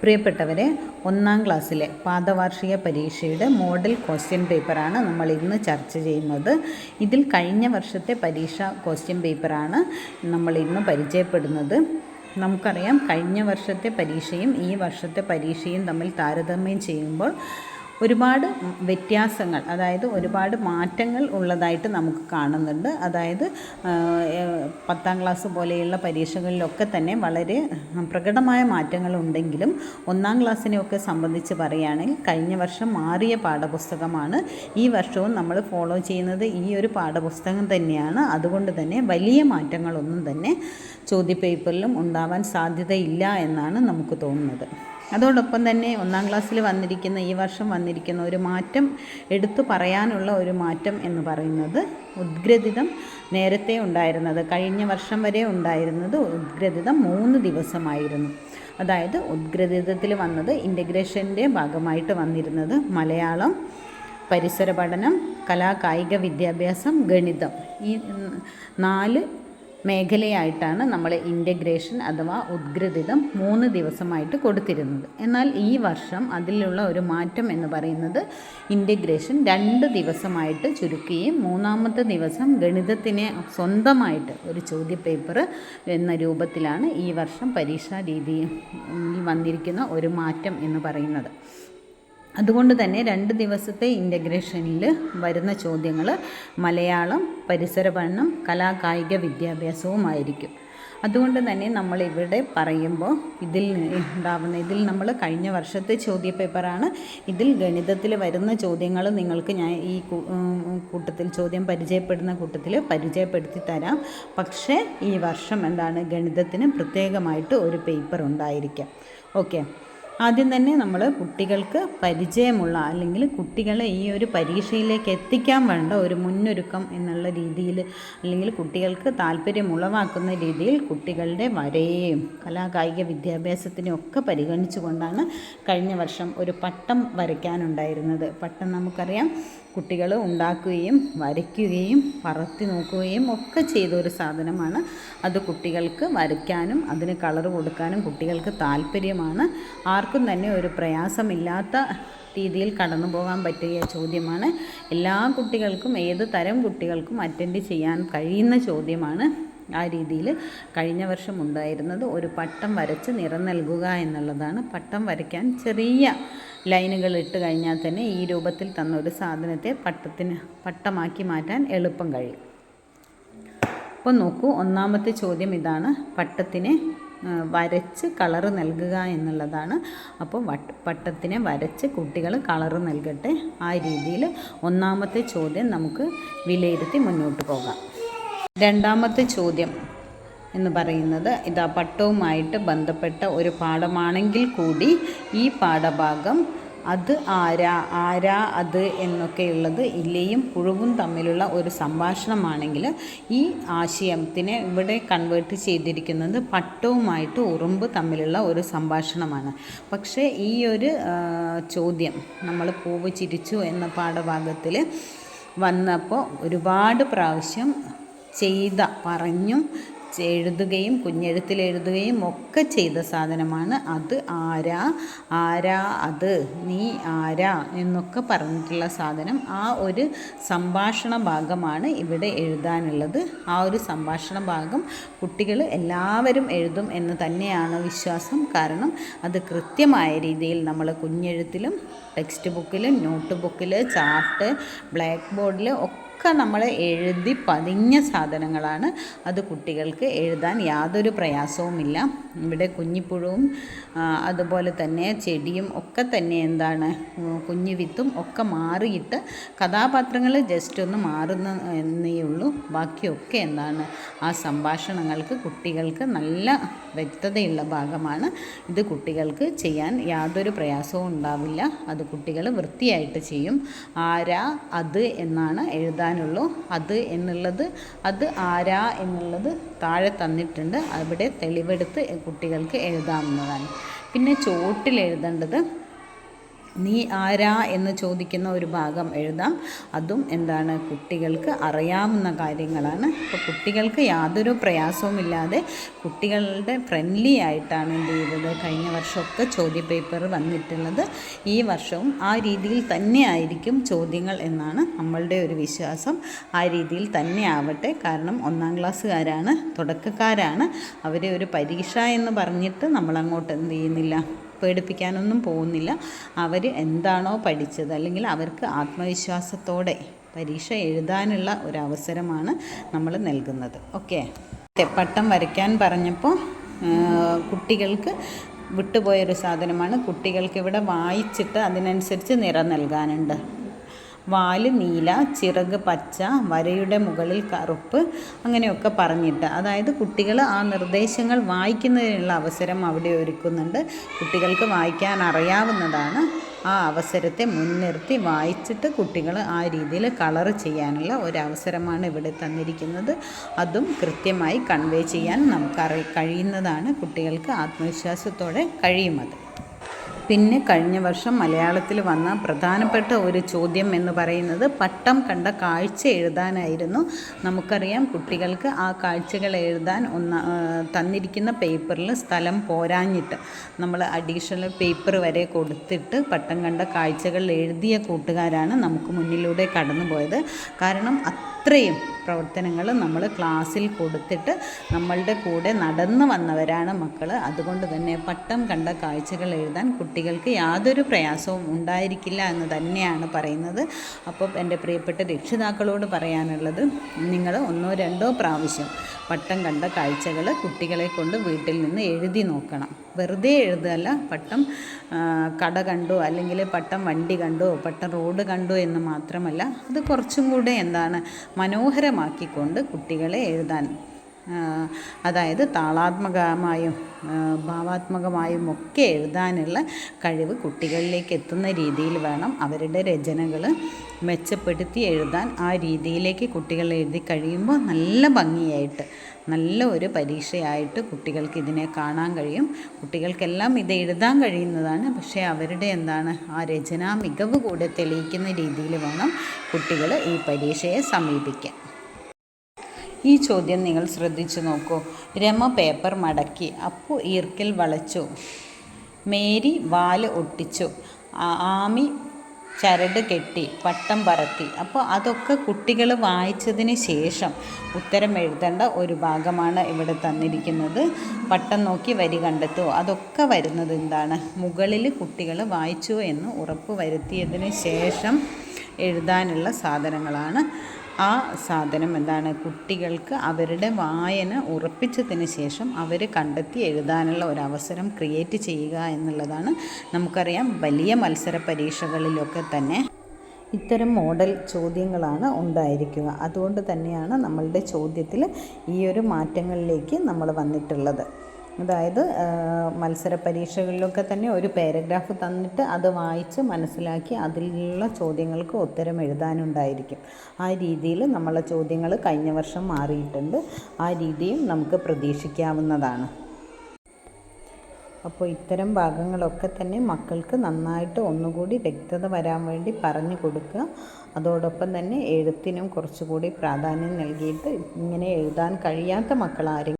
പ്രിയപ്പെട്ടവരെ ഒന്നാം ക്ലാസ്സിലെ പാദവാർഷിക പരീക്ഷയുടെ മോഡൽ ക്വസ്റ്റ്യൻ പേപ്പറാണ് നമ്മൾ ഇന്ന് ചർച്ച ചെയ്യുന്നത്. ഇതിൽ കഴിഞ്ഞ വർഷത്തെ പരീക്ഷ ക്വസ്റ്റ്യൻ പേപ്പറാണ് നമ്മൾ ഇന്ന് പരിചയപ്പെടുന്നത്. നമുക്കറിയാം കഴിഞ്ഞ വർഷത്തെ പരീക്ഷയും ഈ വർഷത്തെ പരീക്ഷയും തമ്മിൽ താരതമ്യം ചെയ്യുമ്പോൾ ഒരുപാട് വ്യത്യാസങ്ങൾ അതായത് ഒരുപാട് മാറ്റങ്ങൾ ഉള്ളതായിട്ട് നമുക്ക് കാണുന്നുണ്ട്. അതായത് പത്താം ക്ലാസ് പോലെയുള്ള പരീക്ഷകളിലൊക്കെ തന്നെ വളരെ പ്രകടമായ മാറ്റങ്ങളുണ്ടെങ്കിലും ഒന്നാം ക്ലാസ്സിനെയൊക്കെ സംബന്ധിച്ച് പറയുകയാണെങ്കിൽ കഴിഞ്ഞ വർഷം മാറിയ പാഠപുസ്തകമാണ്. ഈ വർഷവും നമ്മൾ ഫോളോ ചെയ്യുന്നത് ഈ ഒരു പാഠപുസ്തകം തന്നെയാണ്. അതുകൊണ്ട് തന്നെ വലിയ മാറ്റങ്ങളൊന്നും തന്നെ ചോദ്യപേപ്പറിലും ഉണ്ടാവാൻ സാധ്യതയില്ല എന്നാണ് നമുക്ക് തോന്നുന്നത്. അതോടൊപ്പം തന്നെ ഒന്നാം ക്ലാസ്സിൽ വന്നിരിക്കുന്ന ഈ വർഷം വന്നിരിക്കുന്ന ഒരു മാറ്റം എടുത്തു പറയാനുള്ള ഒരു മാറ്റം എന്ന് പറയുന്നത് ഉദ്ഗ്രഥിതം നേരത്തെ ഉണ്ടായിരുന്നത് കഴിഞ്ഞ വർഷം വരെ ഉണ്ടായിരുന്നത് ഉദ്ഗ്രഥിതം മൂന്ന് ദിവസമായിരുന്നു. അതായത് ഉദ്ഗ്രഥിതത്തിൽ വന്നത് ഇന്റഗ്രേഷന്റെ ഭാഗമായിട്ട് വന്നിരുന്നത് മലയാളം പരിസര പഠനം കലാ കായിക വിദ്യാഭ്യാസം ഗണിതം. ഈ നാല് മേഖലയായിട്ടാണ് നമ്മൾ ഇന്റഗ്രേഷൻ അഥവാ ഉദ്ഗ്രഥിതം മൂന്ന് ദിവസമായിട്ട് കൊടുത്തിരുന്നത്. എന്നാൽ ഈ വർഷം അതിലുള്ള ഒരു മാറ്റം എന്ന് പറയുന്നത് ഇന്റഗ്രേഷൻ രണ്ട് ദിവസമായിട്ട് ചുരുക്കുകയും മൂന്നാമത്തെ ദിവസം ഗണിതത്തിനെ സ്വന്തമായിട്ട് ഒരു ചോദ്യപേപ്പർ എന്ന രൂപത്തിലാണ് ഈ വർഷം പരീക്ഷാ രീതിയിൽ വന്നിരിക്കുന്ന ഒരു മാറ്റം എന്ന് പറയുന്നത്. അതുകൊണ്ട് തന്നെ രണ്ട് ദിവസത്തെ ഇന്റഗ്രേഷനിൽ വരുന്ന ചോദ്യങ്ങൾ മലയാളം പരിസര പഠനം കലാകായിക വിദ്യാഭ്യാസവുമായിരിക്കും. അതുകൊണ്ട് തന്നെ നമ്മൾ ഇവിടെ പറയുമ്പോൾ ഇതിൽ ഉണ്ടാവുന്ന ഇതിൽ നമ്മൾ കഴിഞ്ഞ വർഷത്തെ ചോദ്യപേപ്പറാണ് ഇതിൽ ഗണിതത്തിൽ വരുന്ന ചോദ്യങ്ങൾ നിങ്ങൾക്ക് ഞാൻ ഈ കൂട്ടത്തിൽ ചോദ്യം പരിചയപ്പെടുന്ന കൂട്ടത്തിൽ പരിചയപ്പെടുത്തി തരാം. പക്ഷേ ഈ വർഷം എന്താണ് ഗണിതത്തിന് പ്രത്യേകമായിട്ട് ഒരു പേപ്പർ ഉണ്ടായിരിക്കാം. ഓക്കെ. ആദ്യം തന്നെ നമ്മൾ കുട്ടികൾക്ക് പരിചയമുള്ള അല്ലെങ്കിൽ കുട്ടികളെ ഈ ഒരു പരീക്ഷയിലേക്ക് എത്തിക്കാൻ വേണ്ട ഒരു മുന്നൊരുക്കം എന്നുള്ള രീതിയിൽ അല്ലെങ്കിൽ കുട്ടികൾക്ക് താല്പര്യം ഉളവാക്കുന്ന രീതിയിൽ കുട്ടികളുടെ വരയെയും കലാകായിക വിദ്യാഭ്യാസത്തിനെയും ഒക്കെ പരിഗണിച്ചുകൊണ്ടാണ് കഴിഞ്ഞ വർഷം ഒരു പട്ടം വരയ്ക്കാനുണ്ടായിരുന്നത്. പട്ടം നമുക്കറിയാം. കുട്ടികൾ ഉണ്ടാക്കുകയും വരയ്ക്കുകയും പറത്തി നോക്കുകയും ഒക്കെ ചെയ്ത ഒരു സാധനമാണ്. അത് കുട്ടികൾക്ക് വരയ്ക്കാനും അതിന് കളർ കൊടുക്കാനും കുട്ടികൾക്ക് താല്പര്യമാണ്. ആർക്കും തന്നെ ഒരു പ്രയാസമില്ലാത്ത രീതിയിൽ കടന്നു പോകാൻ പറ്റിയ ചോദ്യമാണ്. എല്ലാ കുട്ടികൾക്കും ഏത് തരം കുട്ടികൾക്കും അറ്റൻഡ് ചെയ്യാൻ കഴിയുന്ന ചോദ്യമാണ്. ആ രീതിയിൽ കഴിഞ്ഞ വർഷം ഉണ്ടായിരുന്നത് ഒരു പട്ടം വരച്ച് നിറം നൽകുക എന്നുള്ളതാണ്. പട്ടം വരയ്ക്കാൻ ചെറിയ ലൈനുകൾ ഇട്ട് കഴിഞ്ഞാൽ തന്നെ ഈ രൂപത്തിൽ തന്ന ഒരു സാധനത്തെ പട്ടത്തിന് പട്ടമാക്കി മാറ്റാൻ എളുപ്പം കഴിയും. അപ്പോൾ നോക്കൂ ഒന്നാമത്തെ ചോദ്യം ഇതാണ്. പട്ടത്തിനെ വരച്ച് കളറ് നൽകുക എന്നുള്ളതാണ്. അപ്പോൾ വട്ട് പട്ടത്തിനെ വരച്ച് കുട്ടികൾ കളറ് നൽകട്ടെ. ആ രീതിയിൽ ഒന്നാമത്തെ ചോദ്യം നമുക്ക് വിലയിരുത്തി മുന്നോട്ട് പോകാം. രണ്ടാമത്തെ ചോദ്യം എന്ന് പറയുന്നത് ഇതാ പട്ടവുമായിട്ട് ബന്ധപ്പെട്ട ഒരു പാഠമാണെങ്കിൽ കൂടി ഈ പാഠഭാഗം അത് ആരാ ആരാ അത് എന്നൊക്കെയുള്ളത് ഇല്ലയും പുഴുവും തമ്മിലുള്ള ഒരു സംഭാഷണമാണെങ്കിൽ ഈ ആശയത്തിനെ ഇവിടെ കൺവേർട്ട് ചെയ്തിരിക്കുന്നത് പട്ടവുമായിട്ട് ഉറുമ്പ് തമ്മിലുള്ള ഒരു സംഭാഷണമാണ്. പക്ഷേ ഈ ഒരു ചോദ്യം നമ്മൾ പൂവ് ചിരിച്ചു എന്ന പാഠഭാഗത്തിൽ വന്നപ്പോൾ ഒരുപാട് പ്രാവശ്യം ചെയ്ത പറഞ്ഞും എഴുതുകയും കുഞ്ഞെഴുത്തിൽ എഴുതുകയും ഒക്കെ ചെയ്ത സാധനമാണ്. അത് ആരാ? ആരാ അത്? നീ ആരാ? എന്നൊക്കെ പറഞ്ഞിട്ടുള്ള സാധനം. ആ ഒരു സംഭാഷണ ഭാഗമാണ് ഇവിടെ എഴുതാനുള്ളത്. ആ ഒരു സംഭാഷണ ഭാഗം കുട്ടികൾ എല്ലാവരും എഴുതും എന്ന് തന്നെയാണ് വിശ്വാസം. കാരണം അത് കൃത്യമായ രീതിയിൽ നമ്മൾ കുഞ്ഞെഴുത്തിലും ടെക്സ്റ്റ് ബുക്കിലും നോട്ട് ബുക്കിൽ ചാർട്ട് ബ്ലാക്ക് ബോർഡിൽ ഒക്കെ ഒക്കെ നമ്മൾ എഴുതി പതിഞ്ഞ സാധനങ്ങളാണ്. അത് കുട്ടികൾക്ക് എഴുതാൻ യാതൊരു പ്രയാസവുമില്ല. ഇവിടെ കുഞ്ഞിപ്പുഴുവും അതുപോലെ തന്നെ ചെടിയും ഒക്കെ തന്നെ എന്താണ് കുഞ്ഞു വിത്തും ഒക്കെ മാറിയിട്ട് കഥാപാത്രങ്ങൾ ജസ്റ്റ് ഒന്ന് മാറുന്ന എന്നേ ഉള്ളൂ. ബാക്കിയൊക്കെ എന്താണ് ആ സംഭാഷണങ്ങൾക്ക് കുട്ടികൾക്ക് നല്ല വ്യക്തതയുള്ള ഭാഗമാണ്. ഇത് കുട്ടികൾക്ക് ചെയ്യാൻ യാതൊരു പ്രയാസവും ഉണ്ടാവില്ല. അത് കുട്ടികൾ വൃത്തിയായിട്ട് ചെയ്യും. ആരാ അത് എന്നാണ് എഴുതാനുള്ളൂ അത് എന്നുള്ളത് അത് ആരാ എന്നുള്ളത് താഴെ തന്നിട്ടുണ്ട്. അവിടെ തെളിവെടുത്ത് കുട്ടികൾക്ക് എഴുതാവുന്നതാണ്. പിന്നെ ചോട്ടിൽ എഴുതേണ്ടത് നീ ആരാ എന്ന് ചോദിക്കുന്ന ഒരു ഭാഗം എഴുതാം. അതും എന്താണ് കുട്ടികൾക്ക് അറിയാവുന്ന കാര്യങ്ങളാണ്. അപ്പോൾ കുട്ടികൾക്ക് യാതൊരു പ്രയാസവുമില്ലാതെ കുട്ടികളുടെ ഫ്രണ്ട്ലി ആയിട്ടാണ് എന്ത് ചെയ്തത്? കഴിഞ്ഞ വർഷമൊക്കെ ചോദ്യ പേപ്പർ വന്നിട്ടുള്ളത്. ഈ വർഷവും ആ രീതിയിൽ തന്നെ ആയിരിക്കും ചോദ്യങ്ങൾ എന്നാണ് നമ്മളുടെ ഒരു വിശ്വാസം. ആ രീതിയിൽ തന്നെ ആവട്ടെ. കാരണം ഒന്നാം ക്ലാസ്സുകാരാണ് തുടക്കക്കാരാണ്. അവരെ ഒരു പരീക്ഷ എന്ന് പറഞ്ഞിട്ട് നമ്മളങ്ങോട്ട് എന്ത് ചെയ്യുന്നില്ല. പേടിപ്പിക്കാനൊന്നും പോകുന്നില്ല. അവർ എന്താണോ പഠിച്ചത് അല്ലെങ്കിൽ അവർക്ക് ആത്മവിശ്വാസത്തോടെ പരീക്ഷ എഴുതാനുള്ള ഒരവസരമാണ് നമ്മൾ നൽകുന്നത്. ഓക്കെ? പട്ടം വരയ്ക്കാൻ പറഞ്ഞപ്പോൾ കുട്ടികൾക്ക് വിട്ടുപോയൊരു സാധനമാണ്. കുട്ടികൾക്ക് ഇവിടെ വായിച്ചിട്ട് അതിനനുസരിച്ച് നിറം നൽകാനുണ്ട്. വാൽ നീല ചിറക് പച്ച വരയുടെ മുകളിൽ കറുപ്പ് അങ്ങനെയൊക്കെ പറഞ്ഞിട്ട്. അതായത് കുട്ടികൾ ആ നിർദ്ദേശങ്ങൾ വായിക്കുന്നതിനുള്ള അവസരം അവിടെ ഒരുക്കുന്നുണ്ട്. കുട്ടികൾക്ക് വായിക്കാൻ അറിയാവുന്നതാണ്. ആ അവസരത്തെ മുൻനിർത്തി വായിച്ചിട്ട് കുട്ടികൾ ആ രീതിയിൽ കളർ ചെയ്യാനുള്ള ഒരവസരമാണ് ഇവിടെ തന്നിരിക്കുന്നത്. അതും കൃത്യമായി കൺവേ ചെയ്യാൻ നമുക്ക് കഴിയുന്നതാണ് കുട്ടികൾക്ക് ആത്മവിശ്വാസത്തോടെ കഴിയുമത് പിന്നെ കഴിഞ്ഞ വർഷം മലയാളത്തിൽ വന്ന പ്രധാനപ്പെട്ട ഒരു ചോദ്യം എന്ന് പറയുന്നത് പട്ടം കണ്ട കാഴ്ച എഴുതാനായിരുന്നു. നമുക്കറിയാം കുട്ടികൾക്ക് ആ കാഴ്ചകൾ എഴുതാൻ ഒന്ന് തന്നിരിക്കുന്ന പേപ്പറിൽ സ്ഥലം പോരാഞ്ഞിട്ട് നമ്മൾ അഡീഷണൽ പേപ്പർ വരെ കൊടുത്തിട്ട് പട്ടം കണ്ട കാഴ്ചകൾ എഴുതിയ കൂട്ടുകാരാണ് നമുക്ക് മുന്നിലൂടെ കടന്നുപോയത്. കാരണം അത്രയും പ്രവർത്തനങ്ങൾ നമ്മൾ ക്ലാസ്സിൽ കൊടുത്തിട്ട് നമ്മളുടെ കൂടെ നടന്നു വന്നവരാണ് മക്കൾ അതുകൊണ്ട് തന്നെ പട്ടം കണ്ട കാഴ്ചകൾ എഴുതാൻ കുട്ടികൾക്ക് യാതൊരു പ്രയാസവും ഉണ്ടായിരിക്കില്ല എന്ന് തന്നെയാണ് പറയുന്നത്. അപ്പോൾ എന്റെ പ്രിയപ്പെട്ട രക്ഷിതാക്കളോട് പറയാനുള്ളത് നിങ്ങൾ ഒന്നോ രണ്ടോ പ്രാവശ്യം പട്ടം കണ്ട കാഴ്ചകൾ കുട്ടികളെ കൊണ്ട് വീട്ടിൽ നിന്ന് എഴുതി നോക്കണം. വെറുതെ എഴുതുകയല്ല പട്ടം കട കണ്ടോ അല്ലെങ്കിൽ പട്ടം വണ്ടി കണ്ടോ പട്ടം റോഡ് കണ്ടോ എന്ന് മാത്രമല്ല അത് കുറച്ചും കൂടെ എന്താണ് മനോഹരമാക്കിക്കൊണ്ട് കുട്ടികളെ എഴുതാൻ അതായത് താളാത്മകമായും ഭാവാത്മകമായും ഒക്കെ എഴുതാനുള്ള കഴിവ് കുട്ടികളിലേക്ക് എത്തുന്ന രീതിയിൽ വേണം അവരുടെ രചനകൾ മെച്ചപ്പെടുത്തി എഴുതാൻ. ആ രീതിയിലേക്ക് കുട്ടികൾ എഴുതി കഴിയുമ്പോൾ നല്ല ഭംഗിയായിട്ട് നല്ല ഒരു പരീക്ഷയായിട്ട് കുട്ടികൾക്ക് ഇതിനെ കാണാൻ കഴിയും. കുട്ടികൾക്കെല്ലാം ഇത് എഴുതാൻ കഴിയുന്നതാണ്. പക്ഷേ അവരുടെ എന്താണ് ആ രചനാ മികവ് കൂടെ തെളിയിക്കുന്ന രീതിയിൽ വേണം കുട്ടികൾ ഈ പരീക്ഷയെ സമീപിക്കാൻ. ഈ ചോദ്യം നിങ്ങൾ ശ്രദ്ധിച്ചു നോക്കൂ. രമ പേപ്പർ മടക്കി അപ്പു ഈർക്കിൽ വളച്ചു. മേരി വാൽ ഒട്ടിച്ചു. ആമി ചരട് കെട്ടി പട്ടം പറത്തി. അപ്പോൾ അതൊക്കെ കുട്ടികൾ വായിച്ചതിന് ശേഷം ഉത്തരം എഴുതേണ്ട ഒരു ഭാഗമാണ് ഇവിടെ തന്നിരിക്കുന്നത്. പട്ടം നോക്കി വരി കണ്ടെത്തുമോ അതൊക്കെ വരുന്നത് എന്താണ്? മുകളിൽ കുട്ടികൾ വായിച്ചു എന്ന് ഉറപ്പ് വരുത്തിയതിന് ശേഷം എഴുതാനുള്ള സാധനങ്ങളാണ്. ആ സാധനം എന്താണ്? കുട്ടികൾക്ക് അവരുടെ വായന ഉറപ്പിച്ചതിന് ശേഷം അവർ കണ്ടെത്തി എഴുതാനുള്ള ഒരു അവസരം ക്രിയേറ്റ് ചെയ്യുക എന്നുള്ളതാണ് നമുക്കറിയാം. വലിയ മത്സര പരീക്ഷകളിലൊക്കെ തന്നെ ഇത്തരം മോഡൽ ചോദ്യങ്ങളാണ് ഉണ്ടായിരിക്കുക. അതുകൊണ്ട് തന്നെയാണ് നമ്മളുടെ ചോദ്യത്തിൽ ഈ ഒരു മാറ്റങ്ങളിലേക്ക് നമ്മൾ വന്നിട്ടുള്ളത്. അതായത് മത്സര പരീക്ഷകളിലൊക്കെ തന്നെ ഒരു പാരഗ്രാഫ് തന്നിട്ട് അത് വായിച്ച് മനസ്സിലാക്കി അതിലുള്ള ചോദ്യങ്ങൾക്ക് ഉത്തരം എഴുതാനുണ്ടായിരിക്കും. ആ രീതിയിൽ നമ്മളെ ചോദ്യങ്ങൾ കഴിഞ്ഞ വർഷം മാറിയിട്ടുണ്ട്. ആ രീതിയും നമുക്ക് പ്രതീക്ഷിക്കാവുന്നതാണ്. അപ്പോൾ ഇത്തരം ഭാഗങ്ങളൊക്കെ തന്നെ മക്കൾക്ക് നന്നായിട്ട് ഒന്നുകൂടി വ്യക്തത വരാൻ വേണ്ടി പറഞ്ഞു കൊടുക്കുക. അതോടൊപ്പം തന്നെ എഴുത്തിനും കുറച്ചുകൂടി പ്രാധാന്യം നൽകിയിട്ട് ഇങ്ങനെ എഴുതാൻ കഴിയാത്ത മക്കൾ